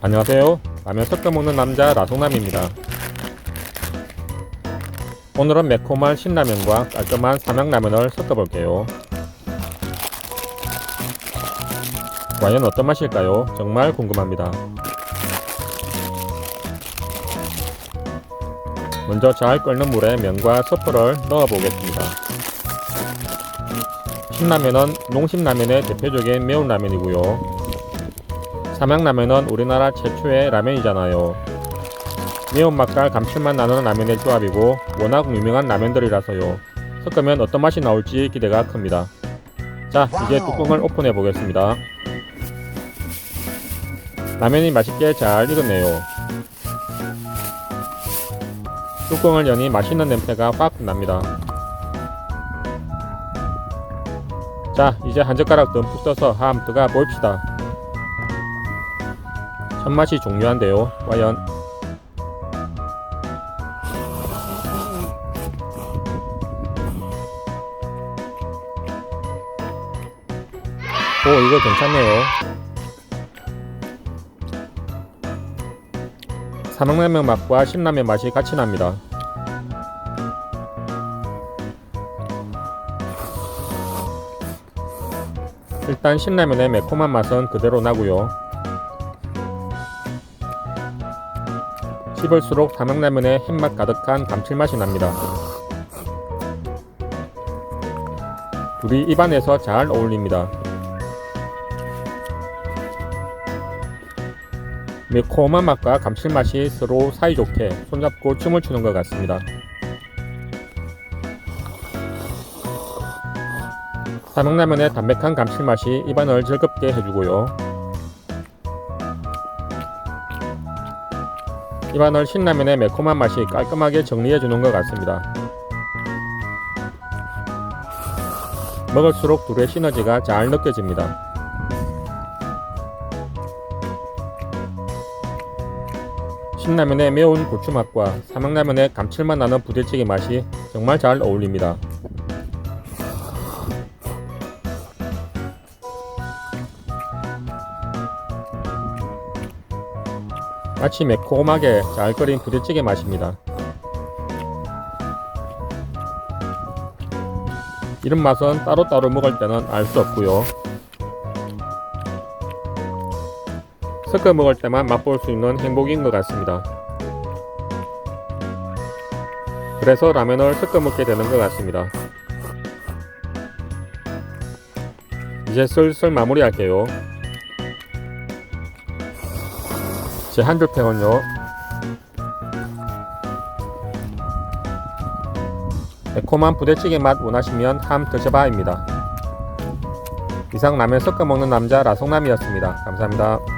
안녕하세요. 라면 섞어 먹는 남자 라송남입니다. 오늘은 매콤한 신라면과 깔끔한 삼양라면을 섞어 볼게요. 과연 어떤 맛일까요? 정말 궁금합니다. 먼저 잘 끓는 물에 면과 서프를 넣어 보겠습니다. 신라면은 농심라면의 대표적인 매운 라면이고요. 삼양라면은 우리나라 최초의 라면이잖아요. 매운맛과 감칠맛 나는 라면의 조합이고 워낙 유명한 라면들이라서요. 섞으면 어떤 맛이 나올지 기대가 큽니다. 자, 이제 뚜껑을 오픈해 보겠습니다. 라면이 맛있게 잘 익었네요. 뚜껑을 여니 맛있는 냄새가 확 납니다. 자, 이제 한 젓가락 듬뿍 떠서 함 들어가 봅시다. 첫맛이 중요한데요. 과연 오 이거 괜찮네요. 삼양라면 맛과 신라면 맛이 같이 납니다. 일단 신라면의 매콤한 맛은 그대로 나고요. 씹을수록 삼양라면의 햇맛 가득한 감칠맛이 납니다. 둘이 입안에서 잘 어울립니다. 매콤한 맛과 감칠맛이 서로 사이좋게 손잡고 춤을 추는 것 같습니다. 삼양라면의 담백한 감칠맛이 입안을 즐겁게 해주고요. 입안을 신라면의 매콤한 맛이 깔끔하게 정리해주는 것 같습니다. 먹을수록 둘의 시너지가 잘 느껴집니다. 신라면의 매운 고추 맛과 삼양라면의 감칠맛 나는 부대찌개 맛이 정말 잘 어울립니다. 마치 매콤하게 잘 끓인 부대찌개 맛입니다. 이런 맛은 따로따로 먹을 때는 알 수 없고요. 섞어 먹을 때만 맛볼 수 있는 행복인 것 같습니다. 그래서 라면을 섞어 먹게 되는 것 같습니다. 이제 슬슬 마무리할게요. 제한줄 평은요. 매콤한 부대찌개 맛 원하시면 함 드셔봐입니다. 이상 라면 섞어 먹는 남자 라송남이었습니다. 감사합니다.